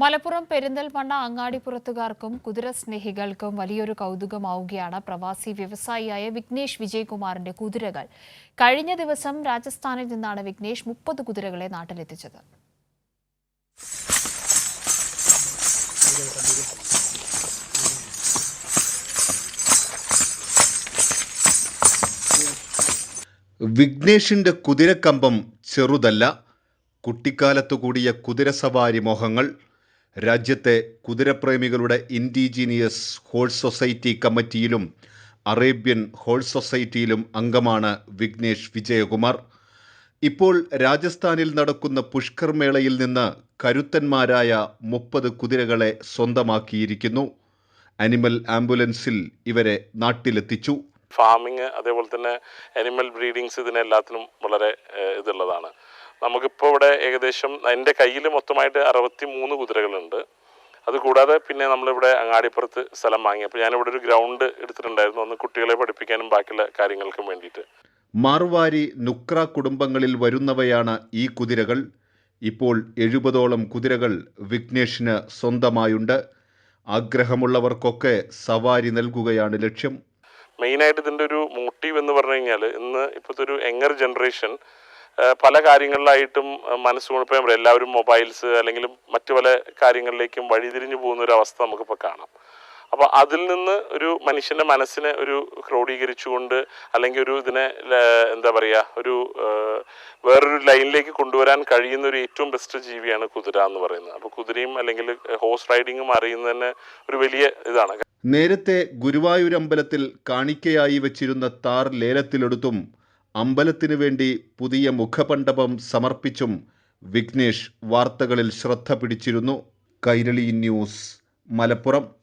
മലപ്പുറം പെരിന്തൽമണ്ണ അങ്ങാടിപ്പുറത്തുകാർക്കും കുതിരസ്നേഹികൾക്കും വലിയൊരു കൗതുകമാവുകയാണ് പ്രവാസി വ്യവസായിയായ വിഘ്നേഷ് വിജയകുമാറിന്റെ കുതിരകൾ. കഴിഞ്ഞ ദിവസം രാജസ്ഥാനിൽ നിന്നാണ് വിഘ്നേഷ് മുപ്പത് കുതിരകളെ നാട്ടിലെത്തിച്ചത്. വിഘ്നേഷിന്റെ കുതിരക്കമ്പം ചെറുതല്ല. കുട്ടിക്കാലത്തു കൂടിയ കുതിരസവാരി മോഹങ്ങൾ രാജ്യത്തെ കുതിരപ്രേമികളുടെ ഇൻഡിജീനിയസ് ഹോഴ്സ് സൊസൈറ്റി കമ്മിറ്റിയിലും അറേബ്യൻ ഹോഴ്സ് സൊസൈറ്റിയിലും അംഗമാണ് വിഘ്നേഷ് വിജയകുമാർ. ഇപ്പോൾ രാജസ്ഥാനിൽ നടക്കുന്ന പുഷ്കർ മേളയിൽ നിന്ന് കരുത്തന്മാരായ മുപ്പത് കുതിരകളെ സ്വന്തമാക്കിയിരിക്കുന്നു. അനിമൽ ആംബുലൻസിൽ ഇവരെ നാട്ടിലെത്തിച്ചു. ഫാമിങ് അതേപോലെ തന്നെ അനിമൽ ബ്രീഡിങ്സ് ഇതിനെല്ലാത്തിനും വളരെ ഇതുള്ളതാണ്. നമുക്കിപ്പോൾ ഇവിടെ ഏകദേശം എന്റെ കയ്യിൽ മൊത്തമായിട്ട് അറുപത്തി മൂന്ന് കുതിരകളുണ്ട് അതുകൂടാതെ പിന്നെ നമ്മളിവിടെ അങ്ങാടിപ്പുറത്ത് സ്ഥലം വാങ്ങി. അപ്പോൾ ഞാനിവിടെ ഒരു ഗ്രൗണ്ട് എടുത്തിട്ടുണ്ടായിരുന്നു. ഒന്ന് കുട്ടികളെ പഠിപ്പിക്കാനും ബാക്കിയുള്ള കാര്യങ്ങൾക്കും വേണ്ടിയിട്ട്. മാർവാരി നുക്ര കുടുംബങ്ങളിൽ വരുന്നവയാണ് ഈ കുതിരകൾ. ഇപ്പോൾ എഴുപതോളം കുതിരകൾ വിഘ്നേഷിന് സ്വന്തമായുണ്ട്. ആഗ്രഹമുള്ളവർക്കൊക്കെ സവാരി നൽകുകയാണ് ലക്ഷ്യം. മെയിനായിട്ട് ഇതിന്റെ ഒരു മോട്ടീവ് എന്ന് പറഞ്ഞു കഴിഞ്ഞാൽ ഇന്ന് ഇപ്പോഴത്തെ ഒരു യങ്ങർ ജനറേഷൻ പല കാര്യങ്ങളിലായിട്ടും മനസ്സുകൊണ്ടിപ്പോൾ മനസ്സുകൊണ്ട് ഇപ്പം ഞാൻ എല്ലാവരും മൊബൈൽസ് അല്ലെങ്കിൽ മറ്റു പല കാര്യങ്ങളിലേക്കും വഴിതിരിഞ്ഞു പോകുന്ന ഒരു അവസ്ഥ നമുക്കിപ്പോൾ കാണാം. അപ്പോൾ അതിൽ നിന്ന് ഒരു മനുഷ്യന്റെ മനസ്സിനെ ഒരു ക്രോഡീകരിച്ചുകൊണ്ട് അല്ലെങ്കിൽ ഒരു ഇതിനെ എന്താ പറയുക ഒരു വേറൊരു ലൈനിലേക്ക് കൊണ്ടുവരാൻ കഴിയുന്ന ഒരു ഏറ്റവും ബെസ്റ്റ് ജീവിയാണ് കുതിര എന്ന് പറയുന്നത്. അപ്പോൾ കുതിരയും അല്ലെങ്കിൽ ഹോഴ്സ് റൈഡിങ്ങും അറിയുന്നതന്നെ ഒരു വലിയ ഇതാണ്. നേരത്തെ ഗുരുവായൂരമ്പലത്തിൽ കാണിക്കയായി വെച്ചിരുന്ന താർ ലേലത്തിലെടുത്തും അമ്പലത്തിനു വേണ്ടി പുതിയ മുഖപണ്ഡപം സമർപ്പിച്ചും വിഘ്നേഷ് വാർത്തകളിൽ ശ്രദ്ധ പിടിച്ചിരുന്നു. കൈരളി ന്യൂസ് മലപ്പുറം.